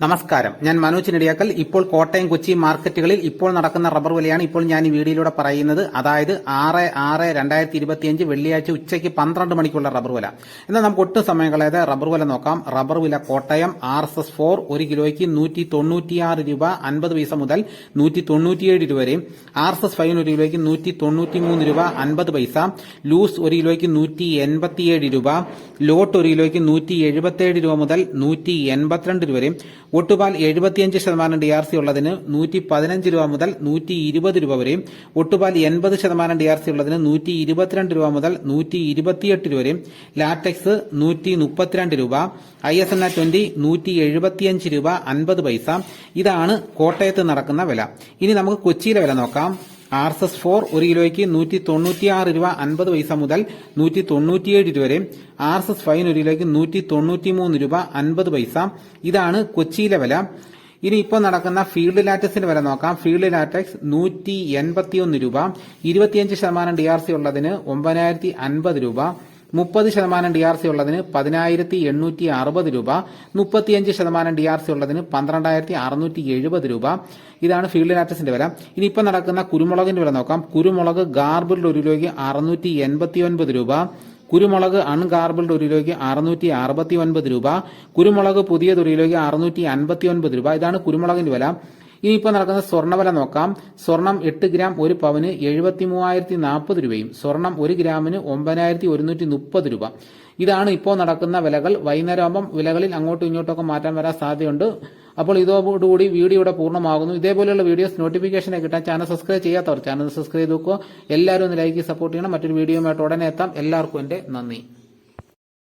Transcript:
നമസ്കാരം. ഞാൻ മനോജ് നെടിയാക്കൽ. ഇപ്പോൾ കോട്ടയം കൊച്ചി മാർക്കറ്റുകളിൽ ഇപ്പോൾ നടക്കുന്ന റബ്ബർ വിലയാണ് ഇപ്പോൾ ഞാൻ ഈ വീഡിയോയിലൂടെ പറയുന്നത്. അതായത് ആറ് ആറ് രണ്ടായിരത്തി ഇരുപത്തിയഞ്ച് വെള്ളിയാഴ്ച ഉച്ചയ്ക്ക് പന്ത്രണ്ട് മണിക്കുള്ള റബ്ബർ വില. എന്നാൽ നമുക്ക് ഒട്ടും സമയം കളയാതെ റബ്ബർ വില നോക്കാം. റബ്ബർ വില Kottayam R S S four ഒരു കിലോയ്ക്ക് നൂറ്റി തൊണ്ണൂറ്റിയാറ് രൂപ അൻപത് പൈസ മുതൽ നൂറ്റി തൊണ്ണൂറ്റിയേഴ് രൂപ വരെയും. ആർ എസ് എസ് ഫൈവിന് ഒരു കിലോയ്ക്ക് നൂറ്റി തൊണ്ണൂറ്റി മൂന്ന് രൂപ അൻപത് പൈസ. ലൂസ് ഒരു കിലോയ്ക്ക് നൂറ്റി എൺപത്തിയേഴ് രൂപ. ലോട്ട് ഒരു കിലോയ്ക്ക് നൂറ്റി എഴുപത്തിയേഴ് രൂപ മുതൽ നൂറ്റി എൺപത്തിരണ്ട് രൂപ വരെയും. ഒട്ടുപാൽ എഴുപത്തിയഞ്ച് ശതമാനം ഡി ആർ സി ഉള്ളതിന് നൂറ്റി പതിനഞ്ച് രൂപ മുതൽ നൂറ്റി ഇരുപത് രൂപ വരെയും ഒട്ടുപാൽ എൺപത് ശതമാനം ഡി ആർ സി ഉള്ളതിന് നൂറ്റി ഇരുപത്തിരണ്ട് രൂപ മുതൽ നൂറ്റി ഇരുപത്തിയെട്ട് രൂപ വരെയും ലാറ്റക്സ് നൂറ്റി മുപ്പത്തിരണ്ട് രൂപ I S N R twenty നൂറ്റി എഴുപത്തിയഞ്ച് രൂപ അൻപത് പൈസ. ഇതാണ് കോട്ടയത്ത് നടക്കുന്ന വില. ഇനി നമുക്ക് കൊച്ചിയിലെ വില നോക്കാം. ആർ എസ് എസ് ഫോർ ഒരു കിലോയ്ക്ക് നൂറ്റി തൊണ്ണൂറ്റിയാറ് രൂപ അൻപത് പൈസ മുതൽ നൂറ്റി തൊണ്ണൂറ്റിയേഴ് രൂപ വരെ. ആർ എസ് എസ് ഫൈൻ ഒരു കിലോയ്ക്ക് നൂറ്റി തൊണ്ണൂറ്റി മൂന്ന് രൂപ അൻപത് പൈസ. ഇതാണ് കൊച്ചിയിലെ വില. ഇനി ഇപ്പോൾ നടക്കുന്ന ഫീൽഡ് ലാറ്റക്സിന്റെ വില നോക്കാം. ഫീൽഡ് ലാറ്റക്സ് നൂറ്റി എൺപത്തിയൊന്ന് രൂപ. ഇരുപത്തിയഞ്ച് ശതമാനം ഡി ആർ സി ഉള്ളതിന് ഒമ്പതിനായിരത്തി അൻപത് രൂപ. മുപ്പത് ശതമാനം ഡി ആർ സി ഉള്ളതിന് പതിനായിരത്തി എണ്ണൂറ്റി അറുപത് രൂപ മുപ്പത്തിയഞ്ച് ശതമാനം ഡി ആർ സി ഉള്ളതിന് പന്ത്രണ്ടായിരത്തി അറുന്നൂറ്റി എഴുപത് രൂപ. ഇതാണ് ഫീൽഡ് ലാറ്റസിന്റെ വില. ഇനി ഇപ്പം നടക്കുന്ന കുരുമുളകിന്റെ വില നോക്കാം. കുരുമുളക് ഗാർബിൾഡ് ഒരു കിലോയ്ക്ക് അറുന്നൂറ്റി എൺപത്തി ഒൻപത് രൂപ. കുരുമുളക് അൺഗാർബിൾഡ് ഒരു കിലോയ്ക്ക് അറുന്നൂറ്റി അറുപത്തി ഒൻപത് രൂപ. കുരുമുളക് പുതിയത് ഒരു കിലോയ്ക്ക് അറുന്നൂറ്റി അൻപത്തി ഒൻപത് രൂപ. ഇതാണ് കുരുമുളകിന്റെ വില. ഇനിയിപ്പോൾ നടക്കുന്ന സ്വർണവില നോക്കാം. സ്വർണം എട്ട് ഗ്രാം ഒരു പവന് എഴുപത്തി മൂവായിരത്തി നാൽപ്പത് രൂപയും സ്വർണം ഒരു ഗ്രാമിന് ഒമ്പതിനായിരത്തി ഒരുന്നൂറ്റി മുപ്പത് രൂപ. ഇതാണ് ഇപ്പോൾ നടക്കുന്ന വിലകൾ. വൈകുന്നേരം ആകുമ്പം വിലകളിൽ അങ്ങോട്ടും ഇങ്ങോട്ടൊക്കെ മാറ്റാൻ വരാൻ സാധ്യതയുണ്ട്. അപ്പോൾ ഇതോടുകൂടി വീഡിയോ ഇവിടെ പൂർണമാകുന്നു. ഇതേപോലെയുള്ള വീഡിയോസ് നോട്ടിഫിക്കേഷനെ കിട്ടാൻ ചാനൽ സബ്സ്ക്രൈബ് ചെയ്യാത്തവർ ചാനൽ സബ്സ്ക്രൈബ് നോക്കുക എല്ലാവരും ഒന്ന് ലൈക്ക് സപ്പോർട്ട് ചെയ്യണം. മറ്റൊരു വീഡിയോയുമായിട്ട് ഉടനെ എത്താം. എല്ലാവർക്കും എന്റെ നന്ദി.